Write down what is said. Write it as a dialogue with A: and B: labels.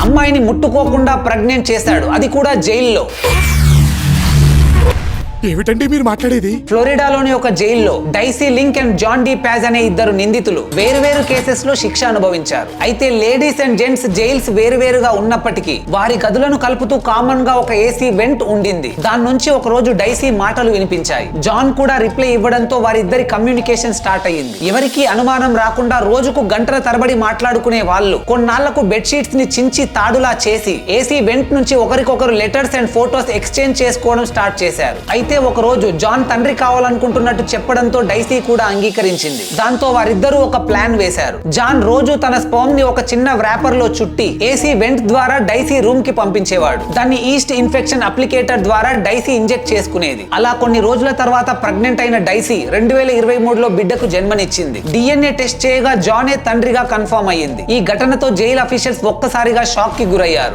A: అమ్మాయిని ముట్టుకోకుండా ప్రజ్ఞం చేశాడు. అది కూడా జైల్లో.
B: ఏమిటండి మీరు మాట్లాడేది?
A: ఫ్లోరిడాలోని ఒక జైల్లో Daisy Link and John D ప్యాజ్ అనే ఇద్దరు నిందితులు వేరువేరు కేసెస్లో శిక్ష అనుభవించారు. అయితే లేడీస్ అండ్ జెంట్స్ జైల్స్ వేరువేరుగా ఉన్నప్పటికీ వారి గదులను కలుపుతూ కామన్గా ఒక ఏసీ వెంట్ ఉండింది. దాని నుంచి ఒక రోజు డైసీ మాటలు వినిపించాయి. జాన్ కూడా రిప్లై ఇవ్వడంతో వారిద్దరి కమ్యూనికేషన్ స్టార్ట్ అయ్యింది. ఎవరికి అనుమానం రాకుండా రోజుకు గంటల తరబడి మాట్లాడుకునే వాళ్ళు కొన్నాళ్ళకు బెడ్షీట్స్ని చించి తాడులా చేసి ఏసీ వెంట్ నుంచి ఒకరికొకరు లెటర్స్ అండ్ ఫోటోస్ ఎక్స్చేంజ్ చేసుకోవడం స్టార్ట్ చేశారు. అయితే ఒక రోజు జాన్ తండ్రి కావాలనుకుంటున్నట్టు చెప్పడంతో డైసీ కూడా అంగీకరించింది. దాంతో వారిద్దరూ ఒక ప్లాన్ వేశారు. జాన్ రోజు తన స్పర్మ్ని ఒక చిన్న వ్రాపర్లో చుట్టి ఏసీ వెంట్ ద్వారా డైసీ రూమ్కి పంపించేవాడు. దాన్ని ఈస్ట్ ఇన్ఫెక్షన్ అప్లికేటర్ ద్వారా డైసీ ఇంజెక్ట్ చేసుకునేది. అలా కొన్ని రోజుల తర్వాత ప్రెగ్నెంట్ అయిన డైసీ రెండు వేల ఇరవై మూడులో బిడ్డకు జన్మనిచ్చింది. డిఎన్ఏ టెస్ట్ చేయగా జానే తండ్రిగా కన్ఫర్మ్ అయ్యింది. ఈ ఘటనతో జైలు అఫీషియల్స్ ఒక్కసారిగా షాక్కి గురయ్యారు.